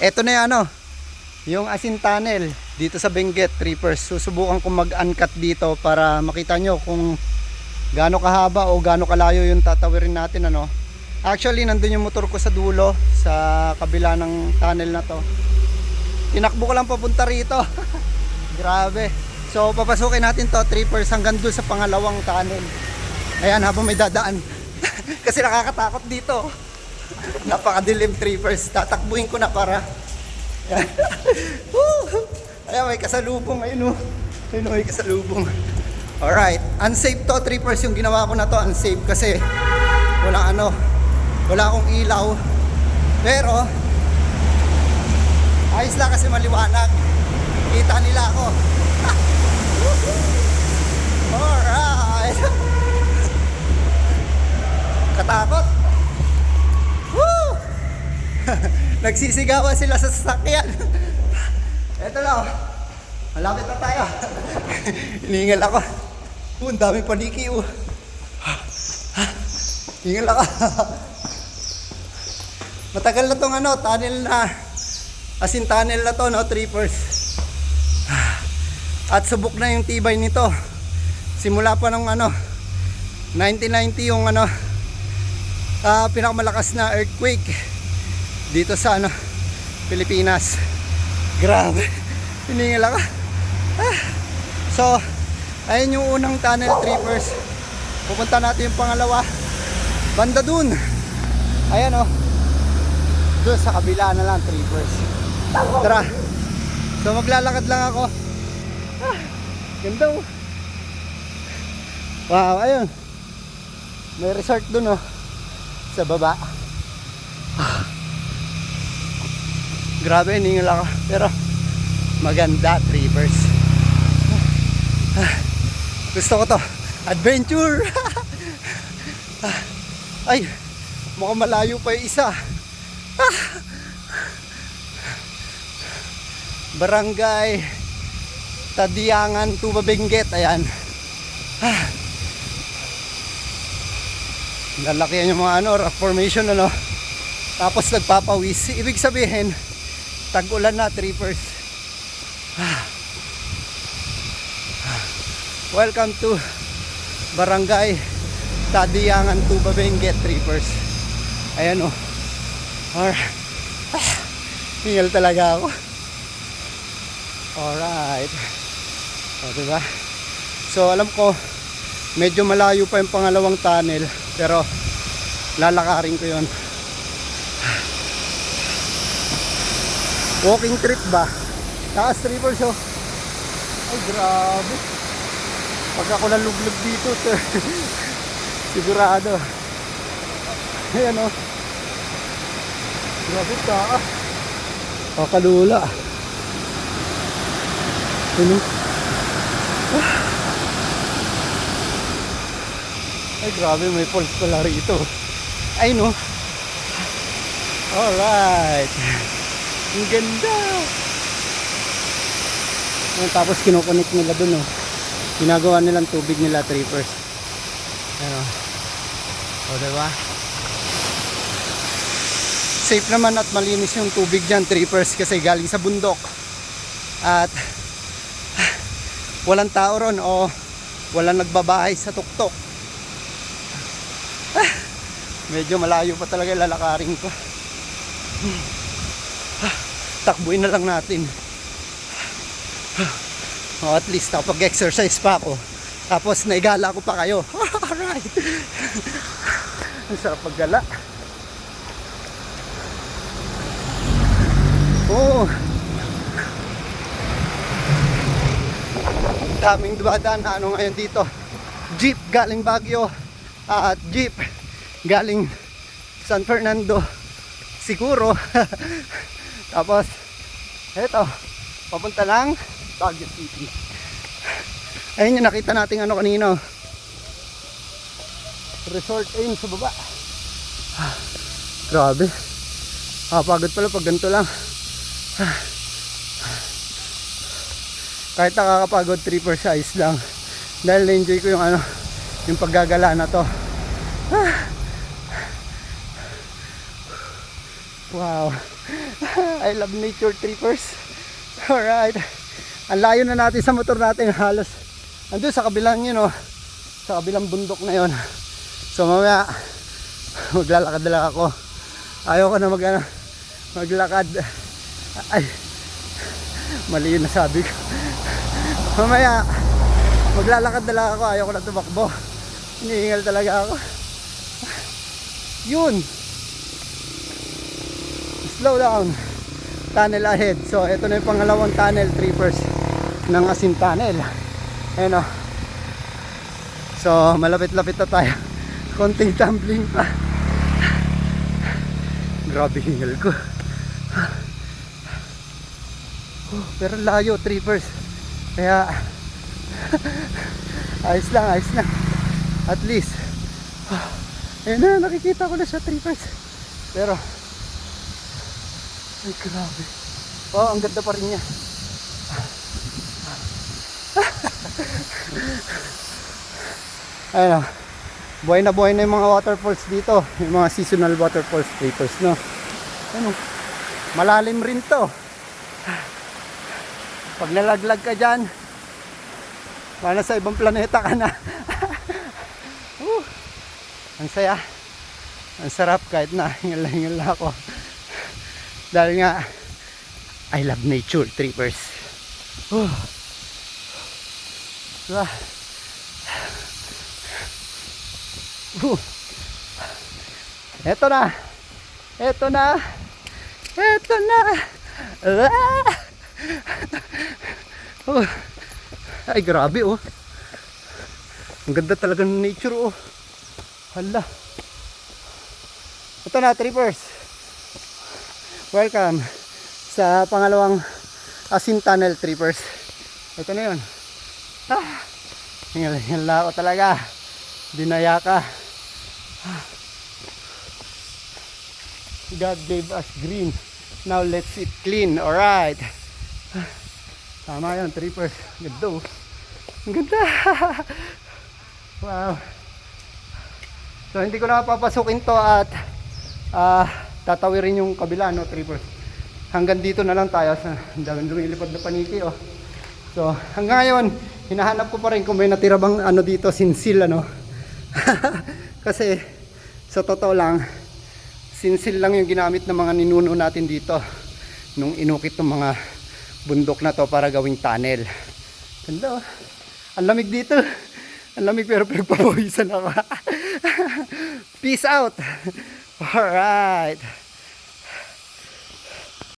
Eto na yung ano, yung asin tunnel dito sa Benguet Trippers. Susubukan kong mag-uncut dito para makita nyo kung gaano kahaba o gaano kalayo yung tatawirin natin ano. Actually, nandun yung motor ko sa dulo sa kabila ng tunnel na to. Tinakbo ko lang papunta rito. Grabe. So, papasukin natin to, trippers, hanggang doon sa pangalawang tunnel. Ayan, habang may dadaan. Kasi nakakatakot dito. Napakadilim trippers. Tatakbuhin ko na para. Ayan. May kasalubong. Ayun o. Ayun o, may kasalubong. Alright. Unsafe to, trippers. Yung ginawa ko na to, unsafe. Kasi wala ano, wala akong ilaw. Pero, ayos lang kasi maliwanag. Kita nila ako. Alright. Katakot. Nagsisigawan sila sa sasakyan. Eto lang. Malapit na tayo. Hiningal ako. Oh, ang daming paniki oh. Hingal ako. Matagal na tong ano, tunnel na. As in tunnel na to, no, trippers. At subok na yung tibay nito. Simula pa ng ano, 1990 yung ano, ah, pinakamalakas na earthquake dito sa ano, Pilipinas. Grabe. Hiningal ako. Ah. So, ayun yung unang tunnel trippers. Pupunta natin yung pangalawa. Banda dun. Ayan oh. Doon sa kabila na lang trippers. Tara. So maglalakad lang ako. Ah, ganda oh. Wow, ayun. May resort dun oh. Sa baba. Ah. Grabe, hiningal ako. Pero maganda, trippers. Gusto ko to. Adventure! Ay, mukhang malayo pa yung isa. Barangay Tadiangan, Tuba Benguet. Ayan. Lalakihan yung mga ano, rock formation ano. Tapos nagpapawis. Ibig sabihin, tag-ulan na, trippers. Welcome to Barangay Tadiangan Tuba Benguet Trippers. Ayan o. Oh. Ah, hingal talaga ako. Alright. O, diba? So, alam ko, medyo malayo pa yung pangalawang tunnel. Pero, lalakarin ko yon. Walking trip ba? Taas trippers oh. Ay, grabe. Pag ako naluglog dito. Sigurado. Ayan o. Grabe ka ah. Kakalula. Ano? Ah. Ay grabe, may falls pala rito. Ay no. Alright. Ang ganda. Ayan, tapos kinokonek nila dun oh. Ginagawa nilang tubig nila trippers. Ano? O, diba? Safe naman at malinis yung tubig dyan, trippers, kasi galing sa bundok. At walang tao ron o walang nagbabahay sa tuktok. Medyo malayo pa talaga lalakarin ko. Ah, takbuhin na lang natin. O, at least nakapag-exercise pa ako. Tapos naigala ko pa kayo. Alright. Ang sarap paggala. Oh. Daming dumadaan ano ngayon dito. Jeep galing Baguio at jeep galing San Fernando. Siguro. Tapos eto, papunta lang Baguio City. Ayun yung nakita nating ano kanino. Resort ayun sa baba. Ah, grabe. Ah, pagod pala pag ganito lang. Ah. Kahit nakakapagod 3 per size lang. Dahil na-enjoy ko yung ano, yung paggagala na to. Ah. Wow. I love nature trippers. Alright. Ang layo na natin sa motor natin halos. Andun sa kabilang yun oh. Sa kabilang bundok na yun. So mamaya maglalakad lang ako. Ayaw na mag maglakad. Ay. Mali yun nasabi ko. mamaya maglalakad na lang ako. Ayaw na tumakbo. Hinihingal talaga ako. Yun. Slow down. Tunnel ahead. So, ito na yung pangalawang tunnel, trippers ng Asin Tunnel. Ayan o. So, malapit-lapit na tayo. Konting tumbling pa. Grabe hingal ko. Oh, pero layo, trippers. Kaya, ayos lang, ayos lang. At least, Ayun na, nakikita ko na siya, trippers. Pero, ay grabe. Oh, ang ganda pa rin niya. Ayun o. Buhay na buhay na yung mga waterfalls dito. Yung mga seasonal waterfalls, trippers, no? Ano? Malalim rin to. Pag nalaglag ka dyan, para sa ibang planeta ka na. Woo! Ang saya. Ang sarap kahit na hingal-hingal ako. Dahil nga, I love nature, trippers. Oh. Diba? Uh. Eto na. Eto na. Eto na. Ah. Oh. Ay, grabe oh. Ang ganda talaga ng nature oh. Hala. Ito na, trippers. Welcome sa pangalawang Asin Tunnel, trippers. Ito na yun. Ah, hingal, hingal na ako talaga. Dinaya ka. Ah. God gave us green. Now let's it clean. Alright. Ah, Tama yun, trippers. Ganda oh. Ang ganda. wow. So hindi ko na papasukin to at ah tatawirin yung kabila no trippers. Hanggang dito na lang tayo ang daming lumilipad na paniki oh. So hanggang ngayon hinahanap ko pa rin kung may natira bang ano dito sinsil ano. Kasi sa totoo lang sinsil lang yung ginamit ng mga ninuno natin dito nung inukit ng mga bundok na to para gawing tunnel. Ganda oh. Ang lamig dito. Ang lamig pero pinagpapawisan ako. Peace out. Alright.